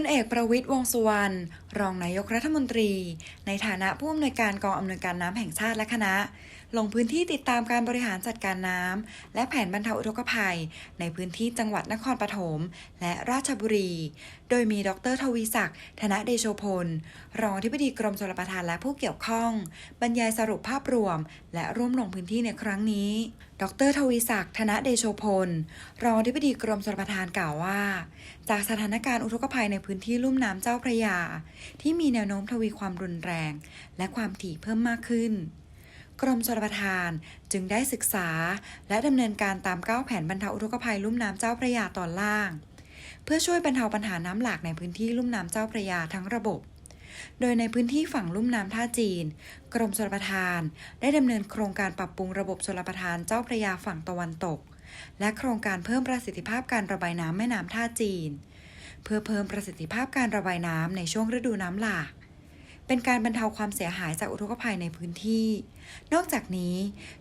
ลเอกประวิตยวงสุวรรณรองนายกรัฐมนตรี ในฐานะผู้อำนวยการกองอำนวยการน้ำแห่งชาติและคณะลงพื้นที่ติดตามการบริหารจัดการน้ำและแผนบรรเทาอุทกภัย ในพื้นที่จังหวัดนครปฐมและราชบุรี โดยมีดรทวีศักดิ์ ธนเดโชพล รองอธิบดีกรมชลประทานและผู้เกี่ยวข้อง บรรยายสรุปภาพรวม และร่วมลงพื้นที่ในครั้งนี้ ดรทวีศักดิ์ ธนเดโชพล รองอธิบดีกรมชลประทานกล่าวว่า จากสถานการณ์อุทกภัยในพื้นที่ลุ่มน้ำเจ้าพระยา ที่มีแนวโน้มทวีความรุนแรง และความถี่เพิ่มมากขึ้น กรมชลประทานจึงได้ศึกษา และดำเนินการตาม9แผนบรรเทาอุทกภัยลุ่มน้ำเจ้าพระยาตอนล่าง เพื่อช่วยบรรเทาปัญหาน้ำหลากในพื้นที่ลุ่มน้ำเจ้าพระยาทั้งระบบ โดยในพื้นที่ฝั่งลุ่มน้ำท่าจีน กรมชลประทาน ได้ดำเนินโครงการปรับปรุงระบบชลประทานเจ้าพระยาฝั่งตะวันตก และโครงการเพิ่มประสิทธิภาพการระบายน้ำแม่น้ำท่าจีน เพื่อเพิ่มประสิทธิภาพการระบายน้ำในช่วงฤดูน้ำหลาก เป็นการบรรเทาความเสียหายจากอุทกภัยในพื้นที่ นอกจากนี้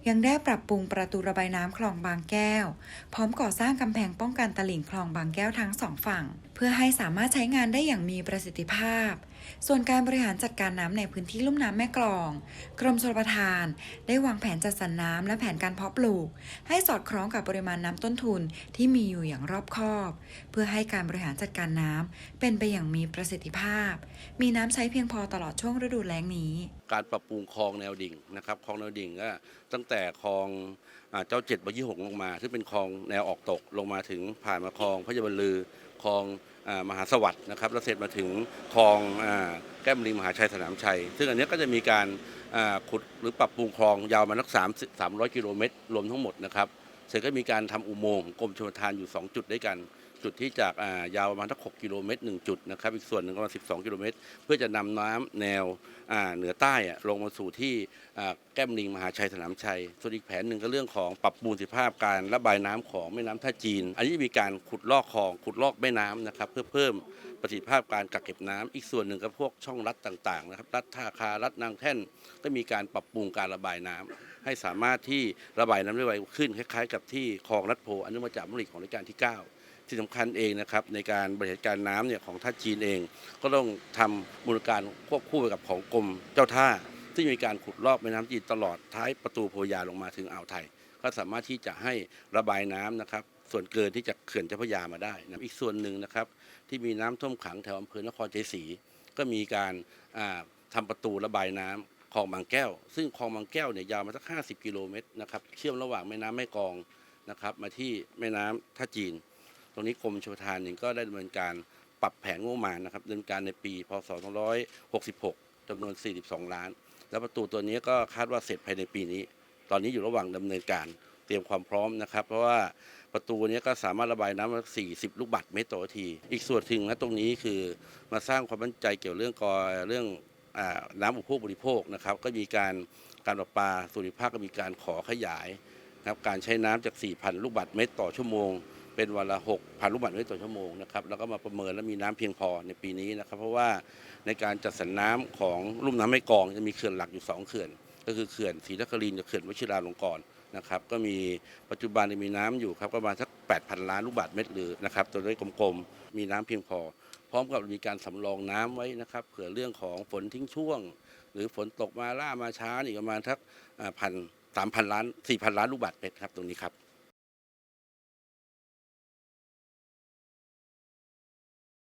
ยังได้ปรับปรุงประตูระบายน้ำคลองบางแก้ว พร้อมก่อสร้างกำแพงป้องกันตลิ่งคลองบางแก้วทั้งสองฝั่ง เพื่อให้สามารถใช้งานได้อย่างมีประสิทธิภาพ ส่วนการบริหารจัดการน้ำในพื้นที่ลุ่มน้ำแม่กลอง กรมชลประทาน ได้วางแผนจัดสรรน้ำและแผนการเพาะปลูก ให้สอดคล้องกับปริมาณน้ำต้นทุนที่มีอยู่อย่างรอบคอบ เพื่อให้การบริหารจัดการน้ำเป็นไปอย่างมีประสิทธิภาพ มีน้ำใช้เพียงพอตลอดช่วงฤดูแล้งนี้ การปรับปรุงคลองแนวดิ่งนะครับคลองแนวดิ่งก็ตั้งแต่คลองเจ้าเจ็ดบยี่หกลงมา ซึ่งเป็นคลองแนวออกตกลงมาถึงผ่านมาคลองพระยาบรลือคลองอมหาสวัสดิ์นะครับแล้วเสร็จมาถึงคลองอแก้มลิงมหาชัยสนามชัย ซึ่งอันนี้ก็จะมีการขุดหรือปรับปรุงคลองยาวมานักสามสามร้อยกิโลเมตรรวมทั้งหมดนะครับเสร็จก็มีการทำอุโมงค์กรมชลประทานอยู่ 2 จุดด้วยกัน จุดที่จากยาวประมาณทัก6กิโลเมตรหนึ่งจุดนะครับอีกส่วนหนึ่งประมาณ12 กิโลเมตร เพื่อจะนำน้ำแนว เหนือใต้ลงมาสู่ที่แก้มลิงมหาชัยสนามชัย ส่วนอีกแผนหนึ่งก็เรื่องของปรับปรุงสิทธิภาพการระบายน้ำของแม่น้ำท่าจีน อันนี้มีการขุดลอกคลองขุดลอกแม่น้ำนะครับเพื่อเพิ่ม ประสิทธิภาพการกักเก็บน้ำอีกส่วนหนึ่งก็พวกช่องรัดต่างๆนะครับรัดท่าคารัดนางแท่นก็มีการปรับปรุงการระบายน้ำให้สามารถที่ระบายน้ำได้ไวขึ้นคล้ายๆ กับที่คลองรัดโพอันนี้มาจากมติของรัชกาลที่ 9ที่สำคัญเองนะครับในการบริหารการน้ำเนี่ยของท่าจีนเอง ก็ต้องทำบูรการควบคู่ไปกับของกรมเจ้าท่าที่มีการขุดลอกแม่น้ำจีนตลอดท้ายประตูโพยาลงมาถึงอ่าวไทย ก็สามารถที่จะให้ระบายน้ำนะครับ ส่วนเกินที่จะเขื่อนเจ้าพระยามาได้นะอีกส่วนหนึ่งนะครับ ที่มีน้ำท่วมขังแถวอำเภอนครชัยศรีก็มีการอ่าทำประตูระบายน้ำคลองบางแก้ว ซึ่งคลองบางแก้วเนี่ยยาวมาสัก 50 กิโลเมตรนะครับเชื่อมระหว่างแม่น้ำแม่กองนะครับมาที่แม่น้ำท่าจีน ตรงนี้กรมชลประทานเองก็ได้ดำเนินการปรับแผนงบประมาณนะครับดำเนินการในปีพศ2566จำนวน 42 ล้าน แล้วประตูตัวนี้ก็คาดว่าเสร็จภายในปีนี้ ตอนนี้อยู่ระหว่างดำเนินการเตรียมความพร้อมนะครับ เพราะว่า ประตูนี้ก็สามารถระบายน้ำมา40 ลูกบาศก์เมตรต่อนที อีกส่วนหนึ่งนะตรงนี้คือมาสร้างความมั่นใจเกี่ยวเรื่องกอเรื่องอน้ำอุปโภคบริโภคนะครับก็มีการการประปาส่วนภูมิภาคก็มีการขอขยายนะครับการใช้น้ำจาก 4,000 ลูกบาศก์เมตรต่อชั่วโมง เป็นวันละ6,000 ลูกบาศก์เมตรต่อชั่วโมงนะครับแล้วก็มาประเมินแล้วมีน้ำเพียงพอในปีนี้นะครับ เพราะว่าในการจัดสรรน้ำของลุ่มน้ำแม่กองจะมีเขื่อนหลักอยู่ 2 เขื่อน ก็คือเขื่อนศรีนครินทร์กับเขื่อนวชิราลงกรณ์นะครับก็มีปัจจุบันมีน้ำอยู่ครับประมาณสัก 8,000 ล้านลูกบาศก์เมตรหรือนะครับตัวเลขกลมๆ มีน้ำเพียงพอ พร้อมกับมีการสำรองน้ำไว้นะครับเผื่อเรื่องของฝนทิ้งช่วง หรือฝนตกมาล่ามาช้าอีกประมาณสักพันสามพันล้านสี่พันล้านลูกบาศก์เมตรครับตรงนี้ครับ